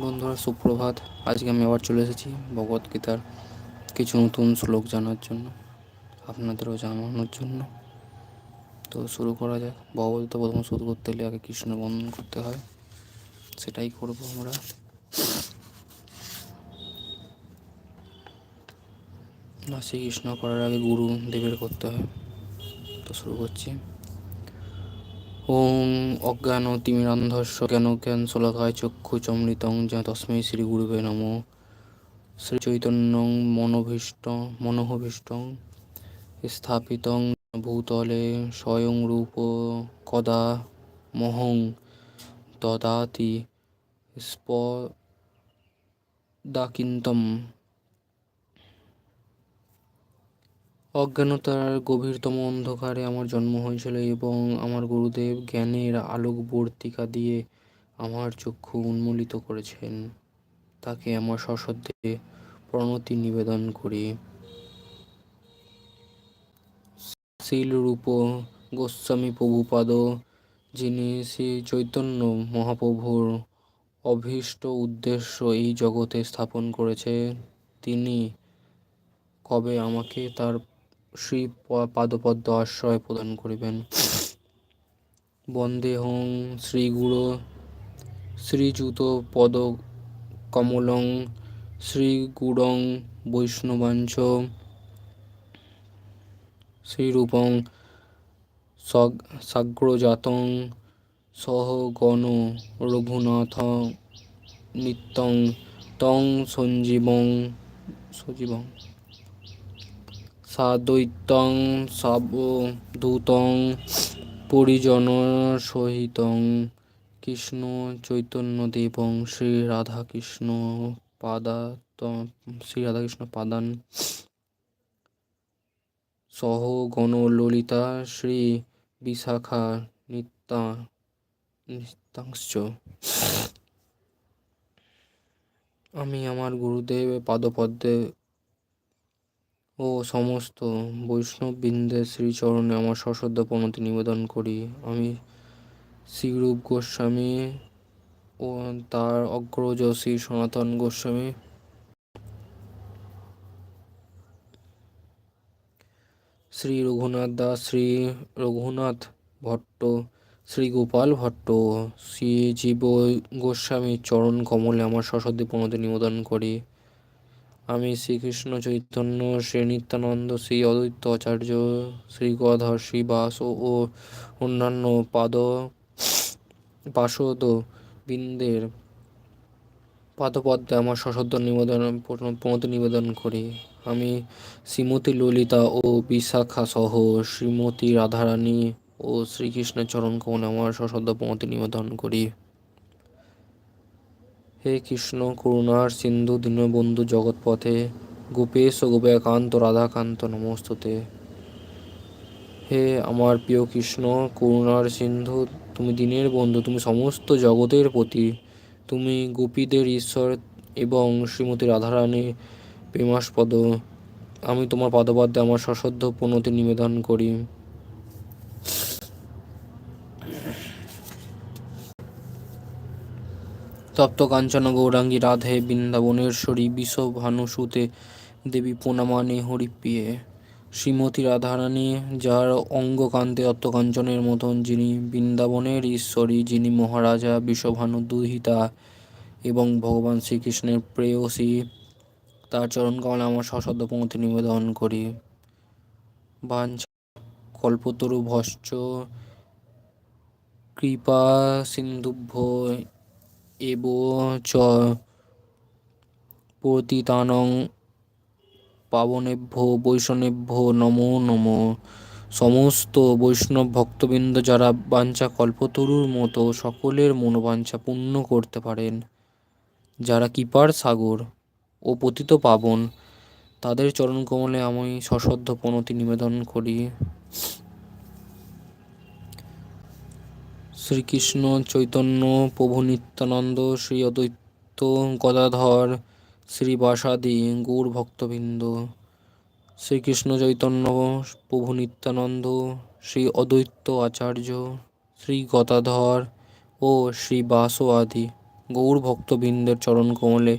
বন্ধুরা, সুপ্রভাত। আজকে আমি আবার চলে এসেছি ভগবদ্গীতার কিছু নতুন শ্লোক জানার জন্য, আপনাদেরও জানানোর জন্য। তো শুরু করা যাক। ভগবদ্গীতা প্রথম শুরু করতে হলে আগে কৃষ্ণ বন্ধন করতে হয়। সেটাই করব আমরা। শ্রীকৃষ্ণ করার আগে গুরু দেবের করতে হয়। তো শুরু করছি। ওম অজ্ঞান তিমিরান্ধস্য জ্ঞান জ্ঞান শলাকায় চক্ষু চমৃতং যা তস্মৈ শ্রী গুরুবে নম। শ্রী চৈতন্যং মনোভীষ্ট মনোহভীষ্টং স্থাপিতং ভূতলে স্বয়ং রূপ কদা মহং দদাতি স্পদাকিন্তম অজ্ঞানতার গভীরতম অন্ধকারে আমার জন্ম হয়েছিল এবং আমার গুরুদেব জ্ঞানের আলোকবর্তিকা দিয়ে আমার চক্ষু উন্মোলিত করেছেন। তাকে আমার সশ্রদ্ধে প্রণতি নিবেদন করি। রূপ গোস্বামী প্রভুপাদ, যিনি শ্রী চৈতন্য মহাপ্রভুর অভীষ্ট উদ্দেশ্য এই জগতে স্থাপন করেছে, তিনি কবে আমাকে তার শ্রী পাদপদ্ম আশ্রয় প্রদান করিবেন। বন্দে হং শ্রীগুরু শ্রীযুত পদ কমলং শ্রীগুড়ং বৈষ্ণবাঞ্চ শ্রীরূপং সাগ্রজাতং সহ গণ রঘুনাথ নিত্যং তং সঞ্জীবং সজীবং সাদ্বৈতং, সাবধূতং পরিজন সহিতং কৃষ্ণ চৈতন্য দেবং শ্রী রাধাকৃষ্ণ পাদাত শ্রী রাধাকৃষ্ণ পাদান সহ গণ ললিতা শ্রী বিশাখা নিত্যা নিত্যাংশ আমি আমার গুরুদেব, পাদপদ্মে ও সমস্ত বৈষ্ণববৃন্দের শ্রীচরণে আমার সশ্রদ্ধ প্রণতি নিবেদন করি। আমি শ্রীরূপ গোস্বামী ও তার অগ্রজ শ্রী সনাতন গোস্বামী। শ্রী রঘুনাথ দাস, শ্রী রঘুনাথ ভট্ট, শ্রী গোপাল ভট্ট, শ্রী জীব গোস্বামীর চরণ কমলে আমার সশ্রদ্ধে প্রণতি নিবেদন করি। আমি শ্রীকৃষ্ণ চৈতন্য, শ্রী নিত্যানন্দ, শ্রী অদ্বৈত আচার্য, শ্রী গধর শ্রী বাস ও অন্যান্য পাদ পার্শ্বদ বৃন্দের পাদপদ্মে আমার সশব্দ নিবেদন, প্রণতি নিবেদন করি। আমি শ্রীমতী ললিতা ও বিশাখা সহ শ্রীমতী রাধারানী ও শ্রীকৃষ্ণের চরণ কমলে আমার সশব্দ প্রণতি নিবেদন করি। হে কৃষ্ণ, করুণার সিন্ধু দীনবন্ধু জগৎপথে, গোপেশ গোপেকান্ত রাধাকান্ত নমস্তুতে। হে আমার প্রিয় কৃষ্ণ, করুণার সিন্ধু, তুমি দিনের বন্ধু, তুমি সমস্ত জগতের প্রতি, তুমি গোপীদের ঈশ্বর এবং শ্রীমতী রাধারানী প্রেমাস্পদ। আমি তোমার পাদবাদ্যে আমার সশ্রদ্ধ প্রণতি নিবেদন করি। তপ্ত কাঞ্চন গৌরাঙ্গী রাধে, বৃন্দাবনেশ্বরী ভানুসুতে দেবী প্রণামানে হরিপ্রিয়ে। শ্রীমতী রাধারানী, যার অঙ্গকান্তে অত্তকাঞ্চনের মতন, যিনি বৃন্দাবনের ঈশ্বরী, যিনি মহারাজা বিশ্বভানু দুহিতা এবং ভগবান শ্রীকৃষ্ণের প্রেয়সী, তার চরণ কমলে আমার সশব্দ পঙ্ক্তি নিবেদন করি। কল্পতরু ভস্য কৃপা সিন্ধুভ্য এব চ পতিতানং পাবনেভ্য বৈষ্ণবেভ্য নমো নম। সমস্ত বৈষ্ণব ভক্তবৃন্দ যারা বাঞ্ছা কল্পতরুর মতো সকলের মনোবাঞ্ছা পূর্ণ করতে পারেন, যারা কিপার সাগর ও পতিত পাবন, তাদের চরণ কমলে আমি সশ্রদ্ধ প্রণতি নিবেদন করি। শ্রীকৃষ্ণ চৈতন্য প্রভু নিত্যানন্দ শ্রী অদ্বৈত গদাধর শ্রীবাসাদি গৌর ভক্তবৃন্দ। শ্রীকৃষ্ণ চৈতন্য প্রভু নিত্যানন্দ শ্রী অদ্বৈত আচার্য শ্রী গদাধর ও শ্রী বাস আদি গৌর ভক্তবৃন্দের চরণ কমলে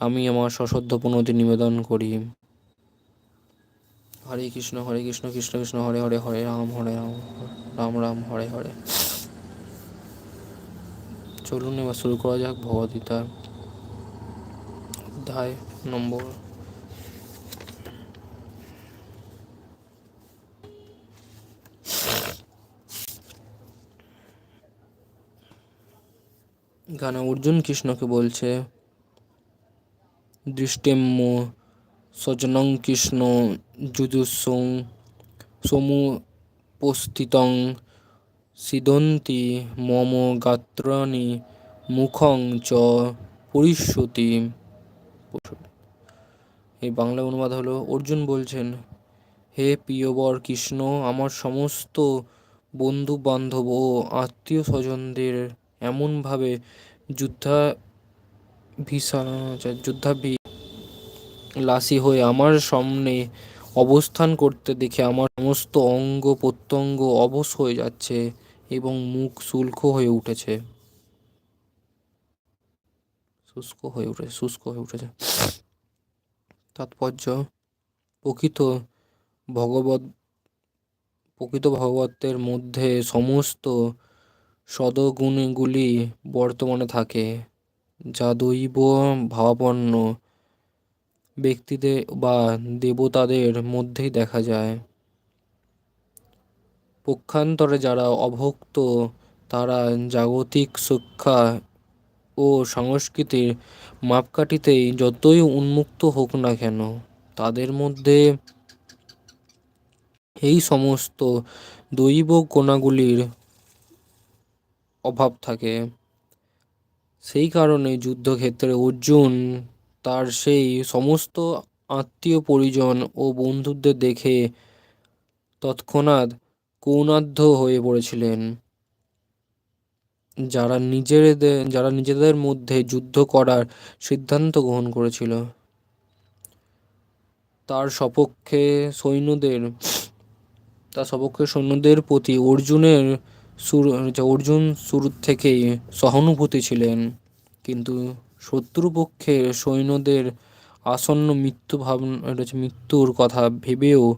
আমি আমার সশ্রদ্ধ প্রণতি নিবেদন করি। হরে কৃষ্ণ হরে কৃষ্ণ কৃষ্ণ কৃষ্ণ, হরে হরে হরে রাম হরে রাম রাম রাম, হরে হরে। চলুন এবার শুরু করা যাক ভগবদ্গীতা অধ্যায় নম্বর। এখানে অর্জুন কৃষ্ণকে বলছে দৃষ্টিম্য সজনং কৃষ্ণ যুজুসং সমুপস্থিতং সিদন্তি মম গাত্রাণি মুখং চ পরিষ্যতি এই বাংলা অনুবাদ হলো, অর্জুন বলছেন, হে প্রিয়বর কৃষ্ণ, আমার সমস্ত বন্ধু বান্ধব ও আত্মীয় স্বজনদের এমনভাবে যুদ্ধা ভিসা যুদ্ধাভি লাসি হয়ে আমার সামনে অবস্থান করতে দেখে আমার সমস্ত অঙ্গ প্রত্যঙ্গ অবশ হয়ে যাচ্ছে। এবং মুখ শুল্ক হয়ে উঠেছে। শুষ্ক হয়ে উঠেছে, শুষ্ক হয়ে উঠেছে। তাৎপর্য, প্রকৃত ভগবত, প্রকৃত ভগবতের মধ্যে সমস্ত সদগুণগুলি বর্তমানে থাকে। যা দৈব ভাবাপন্ন ব্যক্তিদের বা দেবতাদের মধ্যেই দেখা যায়। পক্ষান্তরে যারা অভক্ত, তারা জাগতিক শিক্ষা ও সংস্কৃতির মাপকাঠিতেই যতই উন্মুক্ত হোক না কেন, তাদের মধ্যে এই সমস্ত দৈব কোণাগুলির অভাব থাকে। সেই কারণে যুদ্ধক্ষেত্রে অর্জুন তার সেই সমস্ত আত্মীয় পরিজন ও বন্ধুদের দেখে তৎক্ষণাৎ কৌনাধ্য হয়ে পড়েছিলেন। যারা নিজেদের যারা নিজেদের মধ্যে যুদ্ধ করার সিদ্ধান্ত গ্রহণ করেছিল, তার সপক্ষে সৈন্যদের, তার সপক্ষে সৈন্যদের প্রতি অর্জুনের শুরু অর্জুন শুরু থেকেই সহানুভূতি ছিলেন। কিন্তু শত্রুপক্ষের সৈন্যদের আসন্ন মৃত্যু ভাবনা মৃত্যুর কথা ভেবেও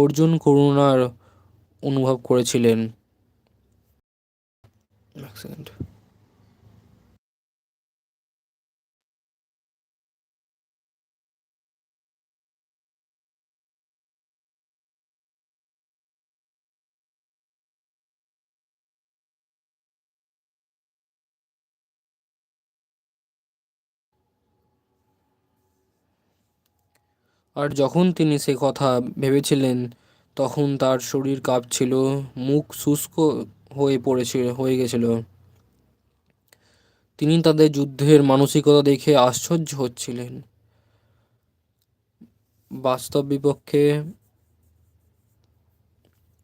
অর্জুন করুণার অনুভব করেছিলেন। এক সেকেন্ড আর যখন তিনি সে কথা ভেবেছিলেন, তখন তার শরীর কাঁপছিল, মুখ শুষ্ক হয়ে পড়েছিল, হয়ে গেছিল। তিনি তাদের যুদ্ধের মানসিকতা দেখে আশ্চর্য হচ্ছিলেন। বাস্তব বিপক্ষে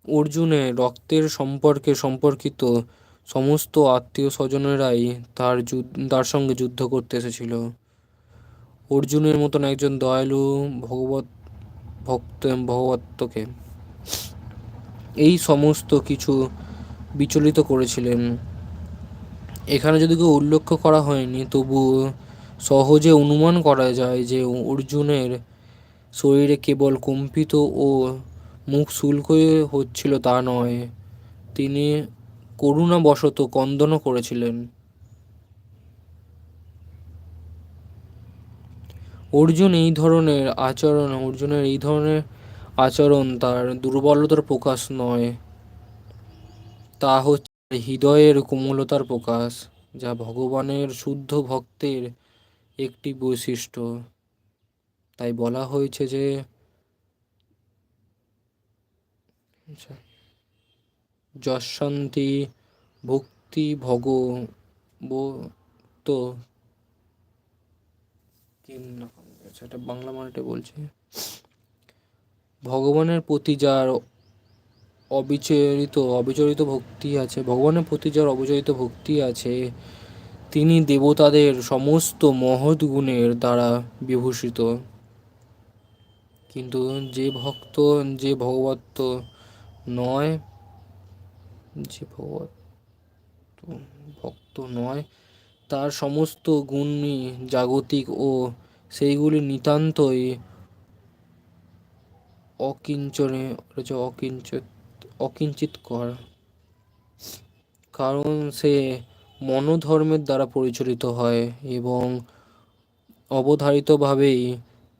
অর্জুনে রক্তের সম্পর্কে সম্পর্কিত সমস্ত আত্মীয় স্বজনেরাই তার যুদ্ধ, তার সঙ্গে যুদ্ধ করতে এসেছিল। অর্জুনের মতন একজন দয়ালু ভগবত ভক্ত ভগবত্তকে। এই সমস্ত কিছু বিচলিত করেছিলেন। এখানে যদি কেউ উল্লেখ করা হয়নি, তবু সহজে অনুমান করা যায় যে অর্জুনের শরীরে কেবল কম্পিত ও মুখ শুল্ক হচ্ছিল তা নয়, তিনি করুণাবশত কন্দনও করেছিলেন। অর্জুন এই ধরনের আচরণ, অর্জুনের এই ধরনের আচরণ তার দুর্বলতার প্রকাশ নয়। তা হচ্ছে হৃদয়ের কোমলতার প্রকাশ, যা ভগবানের শুদ্ধ ভক্তের একটি বৈশিষ্ট্য। তাই বলা হয়েছে যে যশান্তি ভক্তি ভগ তো আচ্ছা এটা বাংলা মানেটা বলছে। ভগবানের প্রতি যার অবিচরিত অবিচরিত ভক্তি আছে, ভগবানের প্রতি যার অবিচরিত ভক্তি আছে, তিনি দেবতাদের সমস্ত মহৎ গুণের দ্বারা বিভূষিত। কিন্তু যে ভক্ত, যে ভগবত্ত নয়, যে ভগবত ভক্ত নয়, তার সমস্ত গুণই জাগতিক ও সেইগুলি নিতান্তই অকিঞ্চনে অকিঞ্চিত অকিঞ্চিতকর কারণ সে মনোধর্মের দ্বারা পরিচালিত হয় এবং অবধারিতভাবেই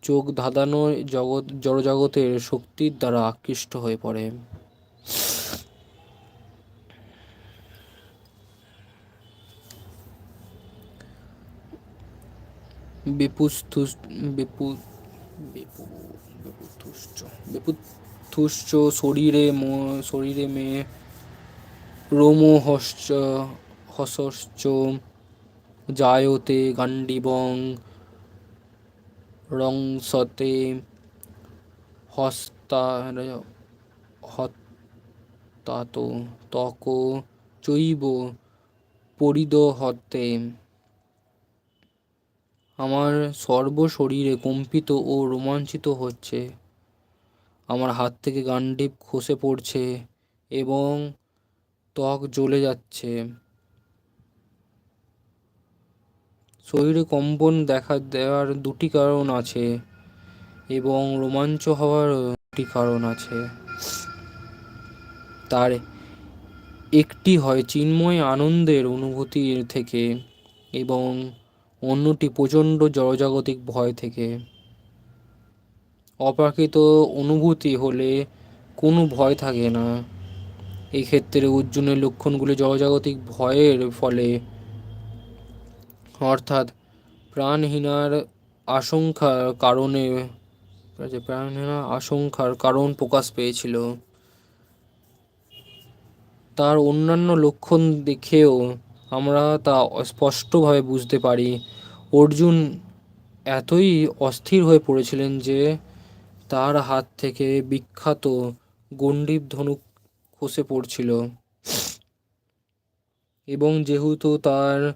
চোখ ধাঁধানো জগৎ, জড়জগতের শক্তির দ্বারা আকৃষ্ট হয়ে পড়ে। বিপুস্তুষ্ট বিপু বিপু বিপুতুষ্ট বিপুতুষ্ট শরীরে ম- শরীরে মেয়ে রোমহশ্চ হসশ্চ জায়তে গান্ডিবং রংসতে হস্তা হত্তাত তক চৈব পরিদহতে আমার সর্ব শরীরে কম্পিত ও রোমাঞ্চিত হচ্ছে। আমার হাত থেকে গান্ডিব খসে পড়ছে এবং ত্বক জ্বলে যাচ্ছে। শরীরে কম্পন দেখা দেওয়ার দুটি কারণ আছে এবং রোমাঞ্চ হওয়ার দুটি কারণ আছে। তার একটি হয় চিন্ময় আনন্দের অনুভূতির থেকে এবং অন্যটি প্রচণ্ড জড়জাগতিক ভয় থেকে। অপ্রাকৃত অনুভূতি হলে কোনো ভয় থাকে না। এই ক্ষেত্রে অর্জুনের লক্ষণগুলি জড়জাগতিক ভয়ের ফলে। অর্থাৎ প্রাণহীনার আশঙ্কার কারণে, যে প্রাণহীনা আশঙ্কার কারণ প্রকাশ পেয়েছিল। তার অন্যান্য লক্ষণ দেখেও আমরা তা স্পষ্টভাবে বুঝতে পারি। অর্জুন এতই অস্থির হয়ে পড়েছিলেন যে তার হাত থেকে বিখ্যাত গণ্ডীব ধনুক খসে পড়ছিল। এবং যেহেতু তার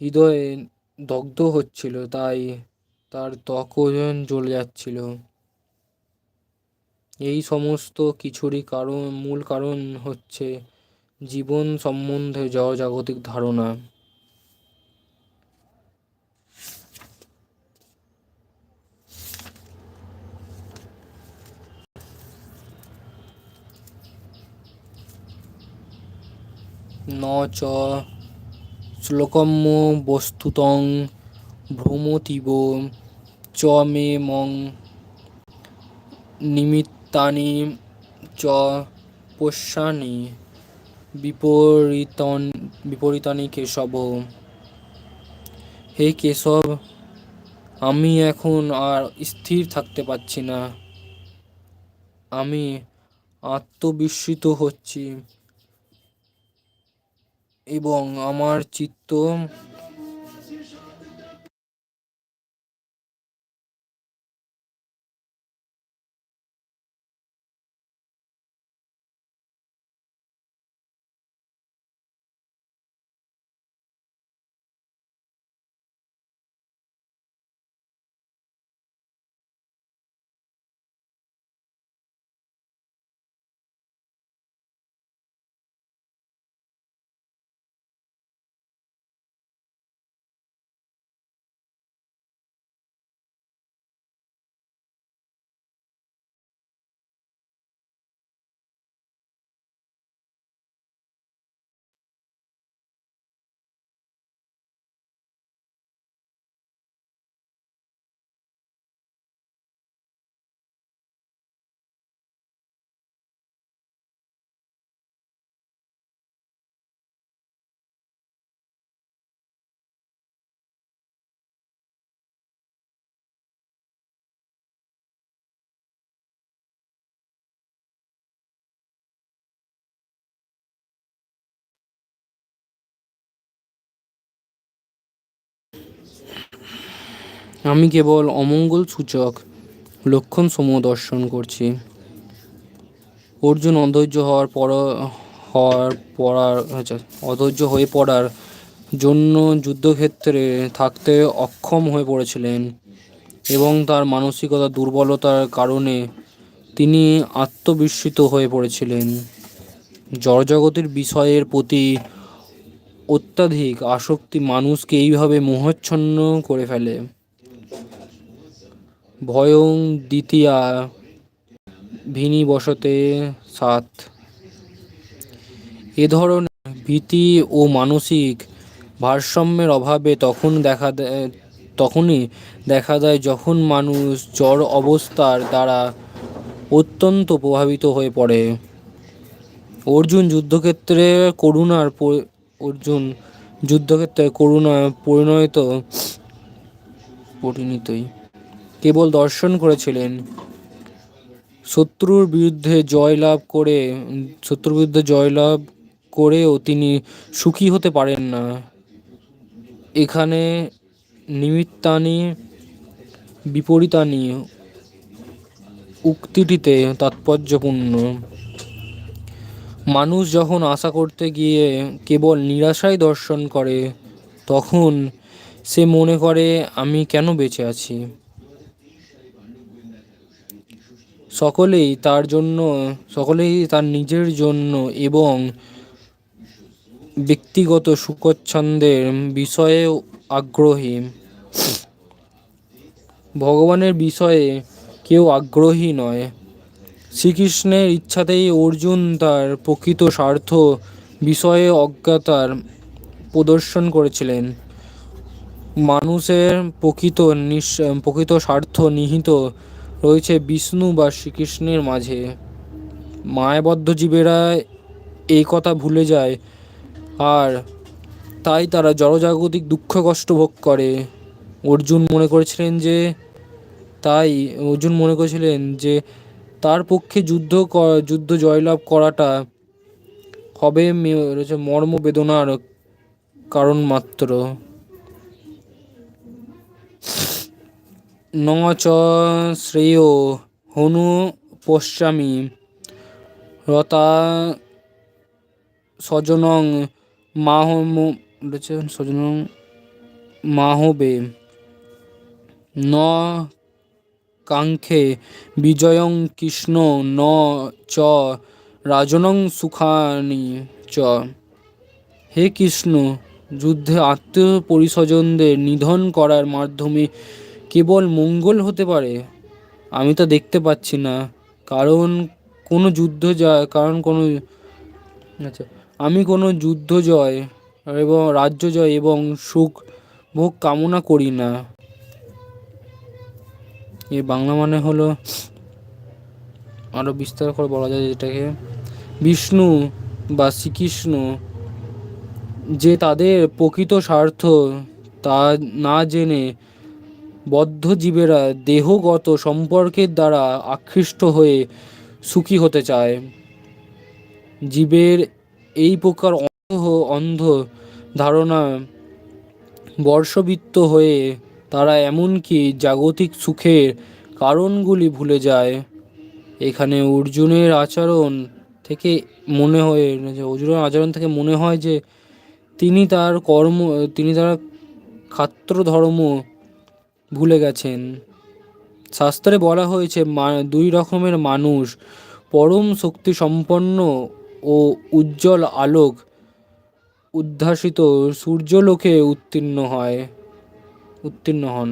হৃদয়ে দগ্ধ হচ্ছিল, তাই তার ত্বকও যেন জ্বলে যাচ্ছিল। এই সমস্ত কিছুরই কারণ, মূল কারণ হচ্ছে জীবন সম্বন্ধে জগজাগতিক ধারণা। ন চ শ্লোকম্য বস্তুতং ভ্রমতীব, চ মে মং নিমিত্তানি, চ পশ্যানি বিপরীতন বিপরীতানি কেশব হে কেশব, আমি এখন আর স্থির থাকতে পারছি না। আমি আত্মবিস্মৃত হচ্ছি এবং আমার চিত্ত আমি কেবল অমঙ্গল সূচক, লক্ষণ সমূহ দর্শন করছি। অর্জুন অধৈর্য হওয়ার পর, হওয়ার পড়ার আচ্ছা অধৈর্য হয়ে পড়ার জন্য যুদ্ধক্ষেত্রে থাকতে অক্ষম হয়ে পড়েছিলেন এবং তার মানসিকতা দুর্বলতার কারণে তিনি আত্মবিস্মৃত হয়ে পড়েছিলেন। জড়জগতের বিষয়ের প্রতি অত্যাধিক আসক্তি মানুষকে এইভাবে মোহচ্ছন্ন করে ফেলে। ভয়ং দ্বিতীয়া ভিনী বসতে সাত। এ ধরনের ভীতি ও মানসিক ভারসাম্যের অভাবে তখন দেখা দেয় তখনই দেখা দেয় যখন মানুষ জড় অবস্থার দ্বারা অত্যন্ত প্রভাবিত হয়ে পড়ে। অর্জুন যুদ্ধক্ষেত্রে করুণার অর্জুন যুদ্ধক্ষেত্রে করুণা পরিণত, পরিণতই। কেবল দর্শন করেছিলেন। শত্রুর বিরুদ্ধে জয়লাভ করে, শত্রুর বিরুদ্ধে জয়লাভ করেও তিনি সুখী হতে পারেন না। এখানে নিমিত্তানি, বিপরীতানি উক্তিটিতে তাৎপর্যপূর্ণ। মানুষ যখন আশা করতে গিয়ে কেবল নিরাশাই দর্শন করে, তখন সে মনে করে, আমি কেন বেঁচে আছি? সকলেই তার জন্য, সকলেই তার নিজের জন্য এবং ব্যক্তিগত সুখচ্ছন্দের বিষয়ে আগ্রহী। ভগবানের বিষয়ে কেউ আগ্রহী নয়। শ্রীকৃষ্ণের ইচ্ছাতেই অর্জুন তার প্রকৃত স্বার্থ বিষয়ে অজ্ঞতার প্রদর্শন করেছিলেন। মানুষের প্রকৃত প্রকৃত স্বার্থ নিহিত রয়েছে বিষ্ণু বা শ্রীকৃষ্ণের মাঝে। মায়াবদ্ধ জীবেরা এই কথা ভুলে যায়, আর তাই তারা জড়জাগতিক দুঃখ কষ্ট ভোগ করে। অর্জুন মনে করেছিলেন যে, তাই অর্জুন মনে করেছিলেন যে তার পক্ষে যুদ্ধ যুদ্ধ জয়লাভ করাটা হবে রয়েছে মর্ম বেদনার কারণ মাত্র। ন চ শ্রেয় হনু পশ্চামী, রতা স্বজনং মাহ স্বজনং মাহবে। ন কাঙ্ক্ষে বিজয়ং কৃষ্ণ ন চ রাজনং সুখানি চ। হে কৃষ্ণ, যুদ্ধে আত্মীয় পরিস্বজনদের নিধন করার মাধ্যমে কেবল মঙ্গল হতে পারে? আমি তা দেখতে পাচ্ছি না। কারণ কোনো যুদ্ধ জয় কারণ কোনো আচ্ছা আমি কোনো যুদ্ধ জয় এবং রাজ্য জয় এবং সুখ ভোগ কামনা করি না। এর বাংলা মানে হলো আরও বিস্তার করে বলা যায় যেটাকে বিষ্ণু বা শ্রীকৃষ্ণ যে তাদের প্রকৃত স্বার্থ তা না জেনে বদ্ধ জীবেরা দেহগত সম্পর্কের দ্বারা আকৃষ্ট হয়ে সুখী হতে চায়। জীবের এই প্রকার অন্ধ অন্ধ ধারণা বর্ষবৃত্ত হয়ে তারা এমনকি জাগতিক সুখের কারণগুলি ভুলে যায়। এখানে অর্জুনের আচরণ থেকে মনে হয় যে অর্জুনের আচরণ থেকে মনে হয় যে তিনি তার কর্ম, তিনি তার খাত্র ধর্ম ভুলে গেছেন। শাস্ত্রে বলা হয়েছে দুই রকমের মানুষ, পরম শক্তি সম্পন্ন ও উজ্জ্বল আলোক উদ্ভাসিত সূর্যলোকে উত্তীর্ণ হয়। উত্তীর্ণ হন।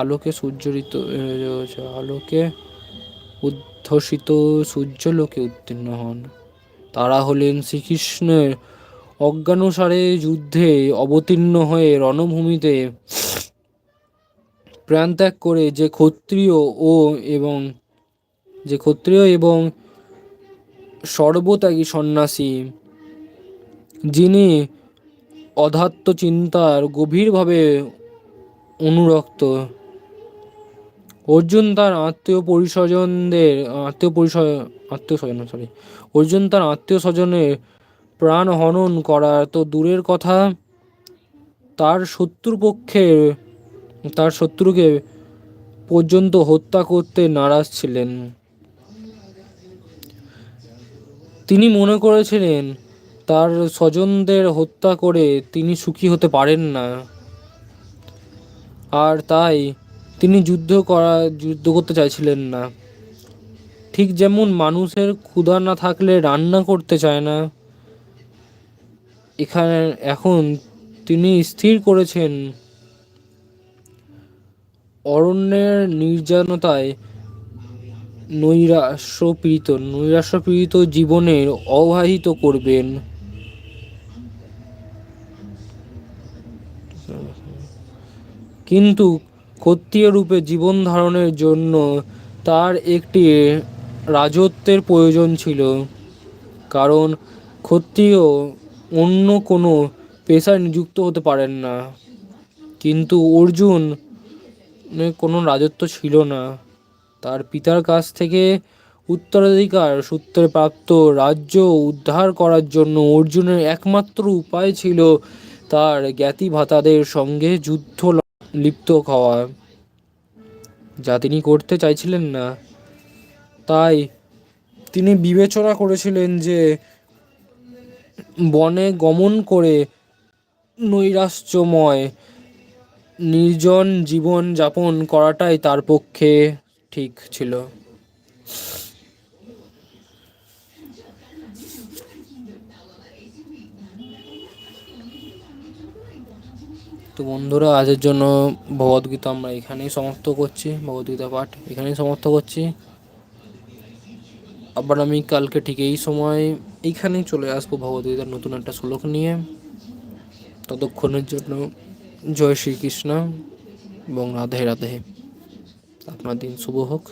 আলোকে সূর্যরিত আলোকে উদ্ধসিত সূর্যলোকে উত্তীর্ণ হন। তারা হলেন শ্রীকৃষ্ণের অজ্ঞানুসারে যুদ্ধে অবতীর্ণ হয়ে রণভূমিতে প্রাণত্যাগ করে যে ক্ষত্রিয় ও এবং, যে ক্ষত্রিয় এবং সর্বত্যাগী সন্ন্যাসী, যিনি অধাত্ম চিন্তার গভীরভাবে অনুরক্ত। অর্জুন তার আত্মীয় পরিস্বজনদের, আত্মীয় পরিচয় আত্মীয় স্বজন সরি অর্জুন তার আত্মীয় স্বজনের প্রাণ হনন করা তো দূরের কথা। তার শত্রুপক্ষের তার শত্রুকে পর্যন্ত হত্যা করতে নারাজ ছিলেন। তিনি মনে করেছিলেন তার স্বজনদের হত্যা করে তিনি সুখী হতে পারেন না। আর তাই তিনি যুদ্ধ করা, যুদ্ধ করতে চাইছিলেন না। ঠিক যেমন মানুষের ক্ষুধা না থাকলে রান্না করতে চায় না, এখানে, এখন তিনি স্থির করেছেন। অরণ্যের নির্জনতায় নৈরাশ্যপীড়িত নৈরাশ্যপীড়িত জীবনের অবাহিত করবেন। কিন্তু ক্ষত্রিয় রূপে জীবন ধারণের জন্য তার একটি রাজত্বের প্রয়োজন ছিল। কারণ ক্ষত্রিয় অন্য কোনো পেশায় নিযুক্ত হতে পারেন না। কিন্তু অর্জুন কোনো রাজত্ব ছিল না। তার পিতার কাছ থেকে উত্তরাধিকার সূত্রে প্রাপ্ত রাজ্য উদ্ধার করার জন্য অর্জুনের একমাত্র উপায় ছিল তার জ্ঞাতি ভাতাদের সঙ্গে যুদ্ধ লিপ্ত হওয়া যা তিনি করতে চাইছিলেন না। তাই তিনি বিবেচনা করেছিলেন যে বনে গমন করে নৈরাশ্যময় নির্জন জীবন যাপন করাটাই তার পক্ষে ঠিক ছিল। তো বন্ধুরা, আজের জন্য ভগবদ্গীতা আমরা এখানেই সমাপ্ত করছি, ভগবদ্গীতা পাঠ এখানেই সমাপ্ত করছি। আবার আমি কালকে ঠিক এই সময় এইখানেই চলে আসব ভগবদ্গীতার নতুন একটা শ্লোক নিয়ে। ততক্ষণের জন্য জয় শ্রীকৃষ্ণ এবং রাধে রাধে। আপনার দিন শুভ হোক।